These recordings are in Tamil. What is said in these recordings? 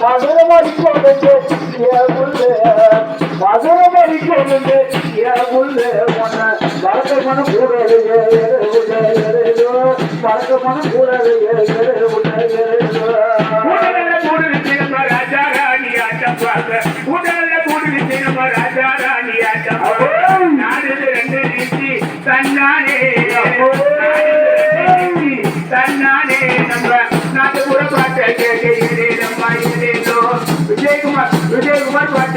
மதுரமடி கொண்டு என் புள்ள மதுரமடி கொண்டு உன்னை வழக்க மனம் கூடாது வழக்க மனம் கூடாது ராஜா ராணி ஆட்டம் பார்க்க உடல்ல நம்ம ராஜா ராணி ஆட்டம் ரெண்டு தன்னானே தன்னானே நம்ம நாட்டுப்புற பாட்டை கேட்க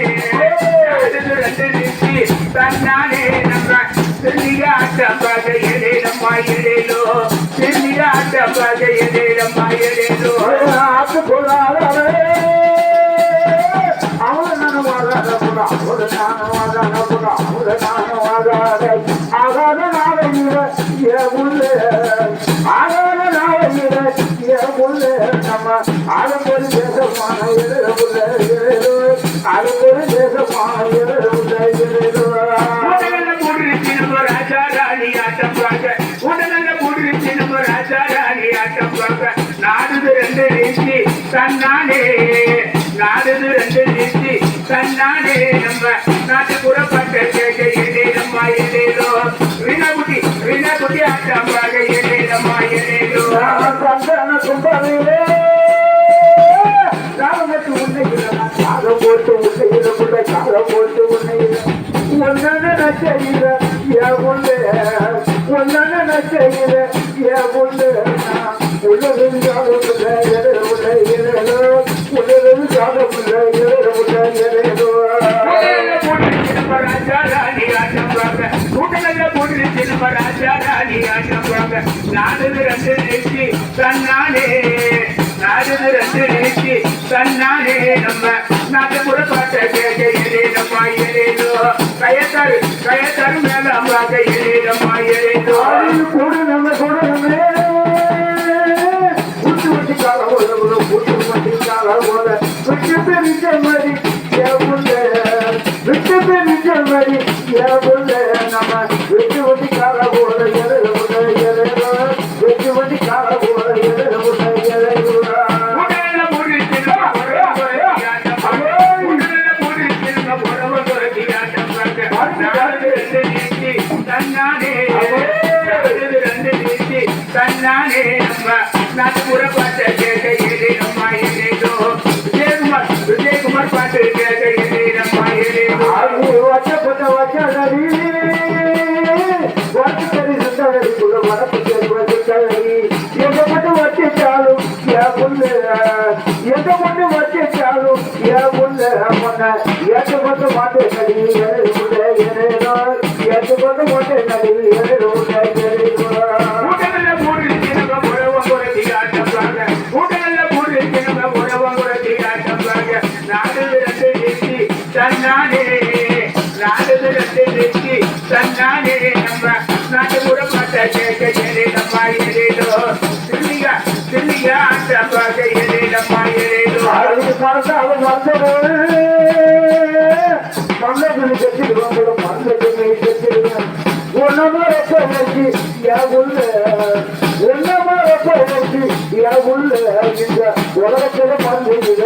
தன்னானே அடுத்து ரெண்டு நிறுத்தி நம்ம திரும்பிய ஆட்டம் பார்க்க எதேதம்மா எதேதோ திரும்பிய ஆட்டம் அவள நானும் வாழாத புறா அவள நானும் ஆகாத உள்ளே ஆகாத உள்ளே நம்ம தேசமான எழுத தன்னானே நாடுது ரெண்டு நிறுத்தி தன்னானே நம்ம புறப்பட்ட கேட்க எதேதம்மா எதேதோ வீணாகுட்டி வீணாகுட்டி ஆட்டம். போட்டு உன்னையில புள்ள காலம் போட்டு உன்னையில ஒன்னு நச்சையில என் புள்ள ஒன்னு நச்சையில என் உள்ள எதிரோ உள்ளது காலம் புள்ள எதிர உள்ள எதிரோ உடல்ல ராஜா ராணி ஆட்டம் பார்க்க உடல்ல ரெண்டு ரெண்டு நம்ம நாட்டு புறப்பாட்ட கேட்க எதேதம்மா எதேதோ கயத்தாரு கயத்தாரு மேல அம்பாக்க எதேதம்மா எதேதோ ஆயுள் கூடு நம்ம கூடவே புட்டு வட்டி போல புட்டு வட்டி போல. விட்டு பெரிஞ்ச மாதிரி என் விட்டு பெரிஞ்ச மாதிரி என் நம்ம விட்டு வட்டி கால போல కన్నానే అమ్మ నా కూర పాట చేసేది అమ్మ ఏదో విజయ్ కుమార్ విజయ్ కుమార్ పాట చేసేది అమ్మ ఏదో వచ్చ పొద్ద వచ్చి వచ్చి సరి సుందరి కూడా మనకు వచ్చి చాలు அதுக்கு மறந்தாலும் மறந்தது மன்னதுன்னு செத்துடுவோம் மன்னதுன்னு செத்துடுவேன் ஒன்னமா ரெப்ப வச்சு என் உள்ள. ஒன்னமா இந்த உலகத்துல மண்ணுகிற